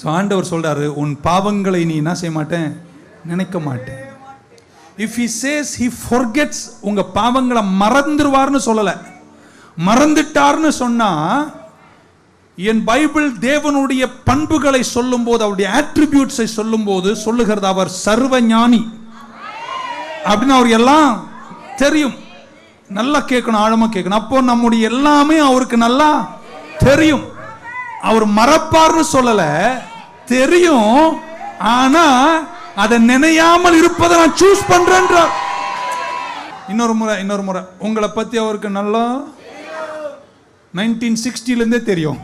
So ஆண்டவர் சொல்கிறாரு உன் பாவங்களை நீ என்ன செய்ய மாட்டேன்? நினைக்க மாட்டேன். If he says he forgets உங்கள் பாவங்களை மறந்துடுவார்னு சொல்லலை. மறந்துட்டார்னு சொன்னால் என் பைபிள் தேவனுடைய பண்புகளை சொல்லும்போது அவருடைய ஆட்ரிபியூட்ஸை சொல்லும்போது சொல்லுகிறது அவர் சர்வ ஞானி அப்படின்னு அவர் எல்லாம் தெரியும். நல்லா கேட்கணும் ஆழமாக கேட்கணும். அப்போ நம்முடைய எல்லாமே அவருக்கு நல்லா தெரியும். அவர் மறப்பார்னு சொல்லலை. தெரியும் ஆனா அதை நினையாமல் இருப்பதை நான் சூஸ் பண்றேன்றார். இன்னொரு முறை இன்னொரு முறை. உங்களை பத்தி அவருக்கு நல்லா நைன்டீன் சிக்ஸ்டிலேருந்தே தெரியும்.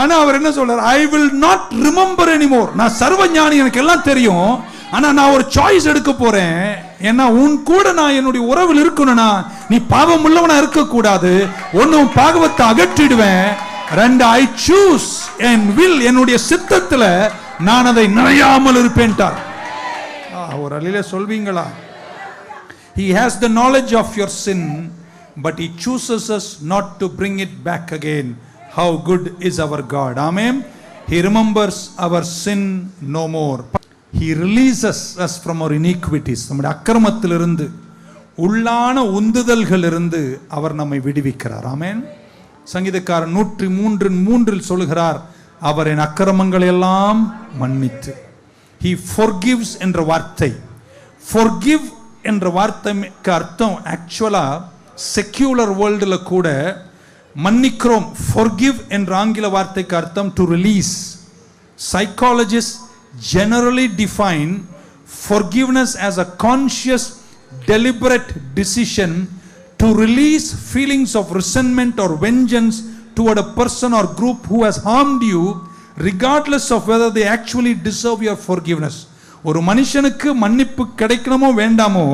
ஆனா அவர் என்ன சொல்றாரு? I will not remember anymore நான் சர்வ ஞானி எனக்கு எல்லாம் தெரியும். ஆனா நான் ஒரு சாய்ஸ் எடுக்க போறேன். ஏன்னா உன் கூட நான் என்னுடைய உறவில் இருக்கணும்னா நீ பாவம் உள்ளவனா இருக்க கூடாது ஒன்னும் பாகவத்தை அகற்றிடுவேன். ரெண்டு ஐ சூஸ் என் வில் என்னுடைய சித்தத்தில் நான் அதை நனையாமல் இருப்பேன்ட்டார் ஒரு அழில சொல்வீங்களா he has the knowledge of your sin but he chooses us not to bring it back again how good is our God ஆமே he remembers our sin no more he releases us from our iniquities நம்முடைய அக்கிரமத்திலிருந்து உள்ளான உந்துதல்களிலிருந்து அவர் நம்மை விடுவிக்கிறார் ஆமேன் சங்கீதக்காரர் நூற்றி மூன்று மூன்றில் சொல்கிறார் அவரின் என் அக்கிரமங்களை எல்லாம் மன்னித்து. ஹி ஃபொர்கிவ்ஸ் என்ற வார்த்தை. ஃபொர்கிவ் என்ற வார்த்தைக்கு அர்த்தம் ஆக்சுவலாக செக்யூலர் வேர்ல்டில் கூட மன்னிக்கிறோம். ஃபொர்கிவ் என்ற ஆங்கில வார்த்தைக்கு அர்த்தம் to release psychologist generally define forgiveness as a conscious deliberate decision to release feelings of resentment or vengeance toward a person or group who has harmed you regardless of whether they actually deserve your forgiveness. ஒரு மனுஷனுக்கு மன்னிப்பு கிடைக்கணுமோ வேண்டாமோ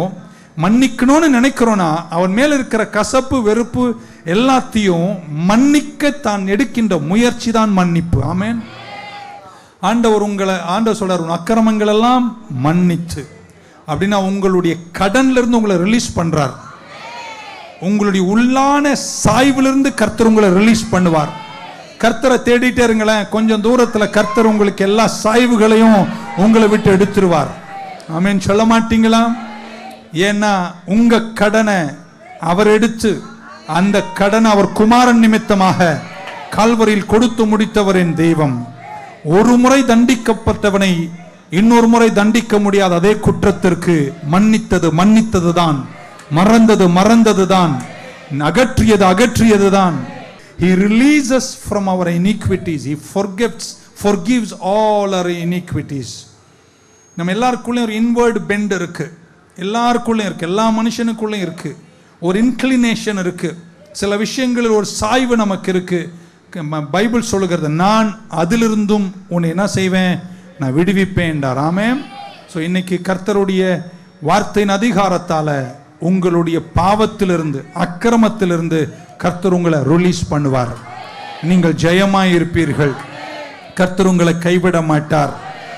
மன்னிக்கணும்னு நினைக்கிறோன்னா அவன் மேல இருக்கிற கசப்பு வெறுப்பு எல்லாத்தையும் மன்னிக்க தான் எடுக்கின்ற முயற்சி தான் மன்னிப்பு. ஆமேன். ஆண்டவர் உங்களை ஆண்டவர் சொல்றார் அக்கிரமங்கள் எல்லாம் மன்னிச்சு அப்படின்னா உங்களுடைய கடன்ல இருந்து உங்களை ரிலீஸ் பண்றார். உங்களுடைய உள்ளான சாய்விலிருந்து கர்த்தர் உங்களை ரிலீஸ் பண்ணுவார். கர்த்தரை தேடிட்டே இருங்களேன். கொஞ்சம் தூரத்தில் கர்த்தர் உங்களுக்கு எல்லா சாய்வுகளையும் உங்களை விட்டு எடுத்துருவார். ஆமீன். சொல்ல மாட்டீங்களா? ஏன்னா உங்க கடனை அவர் எடுத்து அந்த கடனை அவர் குமாரன் நிமித்தமாக கால்வரியில் கொடுத்து முடித்தவரின் தெய்வம். ஒரு முறை தண்டிக்கப்பட்டவனை இன்னொரு முறை தண்டிக்க முடியாத அதே குற்றத்திற்கு மன்னித்தது மன்னித்தது தான் மறந்தது மறந்தது தான் அகற்றியது அகற்றியது தான் he releases from our iniquities. He forgives forgives all our iniquities. நம்ம எல்லாருக்குள்ளேயும் ஒரு இன்வேர்டு பெண்ட் இருக்கு. எல்லாருக்குள்ளேயும் இருக்கு. எல்லா மனுஷனுக்குள்ளேயும் இருக்கு. ஒரு இன்க்ளினேஷன் இருக்கு. சில விஷயங்களில் ஒரு சாய்வு நமக்கு இருக்கு. ம- பைபிள் சொல்லுகிறது நான் அதிலிருந்தும் உன்னை என்ன செய்வேன்? நான் விடுவிப்பேன்டார் ஆமென். ஸோ இன்னைக்கு கர்த்தருடைய வார்த்தையின் அதிகாரத்தால் உங்களுடைய பாவத்திலிருந்து அக்கிரமத்திலிருந்து கர்த்தர் உங்களை ரிலீஸ் பண்ணுவார். நீங்கள் ஜெயமாய் இருப்பீர்கள் கர்த்தர் உங்களை கைவிட மாட்டார்.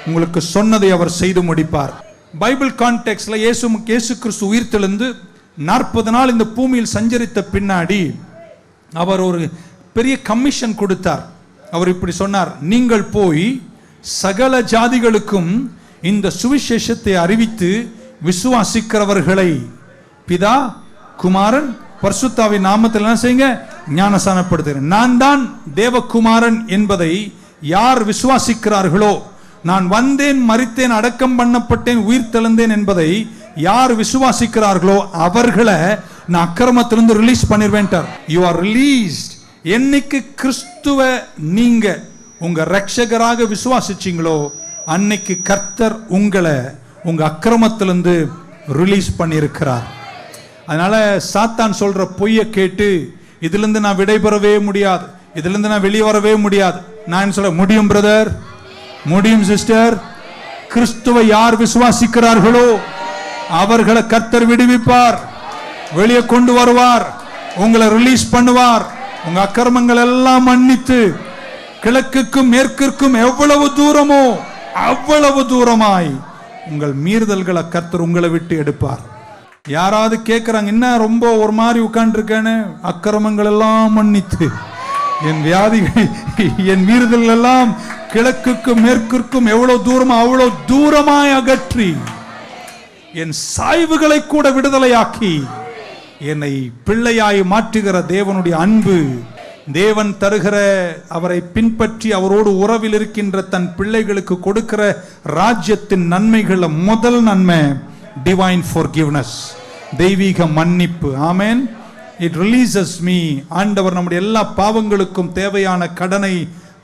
உங்களுக்கு சொன்னதை அவர் செய்து முடிப்பார். பைபிள் கான்டெக்ட்ல இயேசு இயேசு கிறிஸ்து உயிர்த்தெழுந்து நாற்பது நாள் இந்த பூமியில் சஞ்சரித்த பின்னாடி அவர் ஒரு பெரிய கமிஷன் கொடுத்தார். அவர் இப்படி சொன்னார் நீங்கள் போய் சகல ஜாதிகளுக்கும் இந்த சுவிசேஷத்தை அறிவித்து விசுவாசிக்கிறவர்களை பிதா குமாரன் பரிசுத்தாவின் நாமத்தில் என்ன செய்யுங்க? ஞானசானப்படுத்துகிறேன் நான் தான் தேவகுமாரன் என்பதை யார் விசுவாசிக்கிறார்களோ நான் வந்தேன் மறித்தேன் அடக்கம் பண்ணப்பட்டேன் உயிர் தெழுந்தேன் என்பதை யார் விசுவாசிக்கிறார்களோ அவர்களை நான் அக்கிரமத்திலிருந்து ரிலீஸ் பண்ணிருவேன்ட்டார் யூ ஆர் ரிலீஸ்ட் என்னைக்கு கிறிஸ்துவ நீங்க உங்க ரட்சகராக விசுவாசிச்சீங்களோ அன்னைக்கு கர்த்தர் உங்களை உங்க அக்கிரமத்திலிருந்து ரிலீஸ் பண்ணியிருக்கிறார். அதனால சாத்தான் சொல்ற பொய்யை கேட்டு இதுலேருந்து நான் விடைபெறவே முடியாது. இதுலேருந்து நான் வெளியே வரவே முடியாது. நான் சொல்ல முடியும் பிரதர் முடியும் சிஸ்டர் கிறிஸ்துவை யார் விசுவாசிக்கிறார்களோ அவர்களை கர்த்தர் விடுவிப்பார். வெளியே கொண்டு வருவார். உங்களை ரிலீஸ் பண்ணுவார். உங்க அக்கிரமங்கள் எல்லாம் மன்னித்து கிழக்குக்கும் மேற்கிற்கும் எவ்வளவு தூரமோ அவ்வளவு தூரமாய் உங்கள் மீறுதல்களை கர்த்தர் உங்களை விட்டு எடுப்பார். யாராவது கேட்குறாங்க என்ன ரொம்ப ஒரு மாதிரி உட்காந்துருக்கேன்னு அக்கிரமங்கள் எல்லாம் மன்னித்து. என் வியாதிகள் என் வீறுதல் எல்லாம் கிழக்குக்கும் மேற்கிற்கும் எவ்வளவு தூரமா அவ்வளவு தூரமாய் அகற்றி என் சாய்வுகளை கூட விடுதலையாக்கி என்னை பிள்ளையாய் மாற்றுகிற தேவனுடைய அன்பு தேவன் தருகிற அவரை பின்பற்றி அவரோடு உறவில் இருக்கின்ற தன் பிள்ளைகளுக்கு கொடுக்கிற ராஜ்யத்தின் நன்மைகளில் முதல் நன்மை. டிவைன் ஃபோர்கிவ்னஸ் தெய்வீக மன்னிப்பு. ஆமேன் இட் ரிலீசஸ் மீ ஆண்டவர் நம்முடைய எல்லா பாவங்களுக்கும் தேவையான கடனை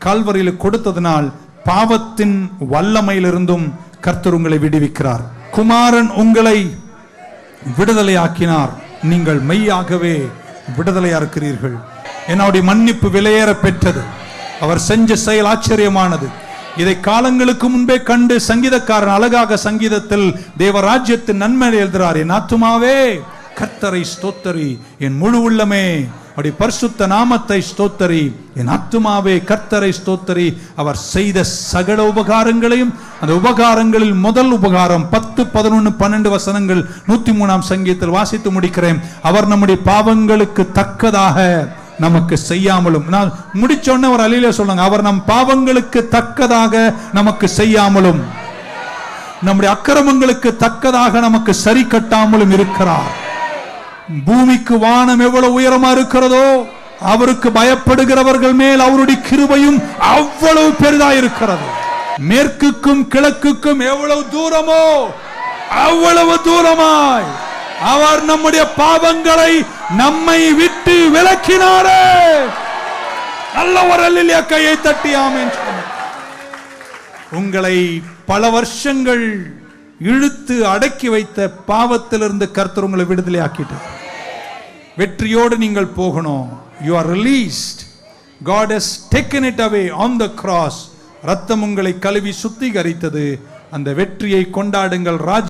கால்வரியில் கொடுத்ததினால் பாவத்தின் வல்லமையிலிருந்தும் கர்த்தர் உங்களை விடுவிக்கிறார். குமாரன் உங்களை விடுதலையாக்கினார். நீங்கள் மெய்யாகவே விடுதலையா இருக்கிறீர்கள். என்னுடைய மன்னிப்பு விலையேற பெற்றது அவர் செஞ்ச செயல் ஆச்சரியமானது. இதை காலங்களுக்கு முன்பே கண்டு சங்கீதக்காரன் அழகாக சங்கீதத்தில் தேவராஜ்யத்தின் நன்மை எழுதுகிறார் என் ஆத்துமாவே கர்த்தரை ஸ்தோத்தரி என் முழு உள்ளமே அப்படி பரிசுத்த நாமத்தை ஸ்தோத்தரி என் ஆத்துமாவே கர்த்தரை ஸ்தோத்தரி. அவர் செய்த சகல உபகாரங்களையும் அந்த உபகாரங்களில் முதல் உபகாரம் பத்து பதினொன்று பன்னெண்டு வசனங்கள் நூத்தி மூணாம் சங்கீதத்தில் வாசித்து முடிக்கிறேன். அவர் நம்முடைய பாவங்களுக்கு தக்கதாக நமக்கு செய்யாமலும். நான் முடிச்ச ஒரு அலியில சொல்லுங்க அவர் நம் பாவங்களுக்கு தக்கதாக நமக்கு செய்யாமலும் நம்முடைய அக்கிரமங்களுக்கு தக்கதாக நமக்கு சரி கட்டாமலும் இருக்கிறார். பூமிக்கு வானம் எவ்வளவு உயரமா இருக்கிறதோ அவருக்கு பயப்படுகிறவர்கள் மேல் அவருடைய கிருபையும் அவ்வளவு பெரிதா இருக்கிறது. மேற்குக்கும் கிழக்குக்கும் எவ்வளவு தூரமோ அவ்வளவு தூரமாய். அவர் நம்முடைய பாவங்களை நம்மை விட்டு விலக்கினாரே. நல்ல ஒரு கையை தட்டி உங்களை பல வருஷங்கள் இழுத்து அடக்கி வைத்த பாவத்திலிருந்து கர்த்தர் உங்களை விடுதலை ஆக்கிட்டு. வெற்றியோடு நீங்கள் போகணும். You are released God has taken it away on the cross. ரத்தம் உங்களை கழுவி சுத்திகரித்தது. அந்த வெற்றியை கொண்டாடுங்கள் ராஜ்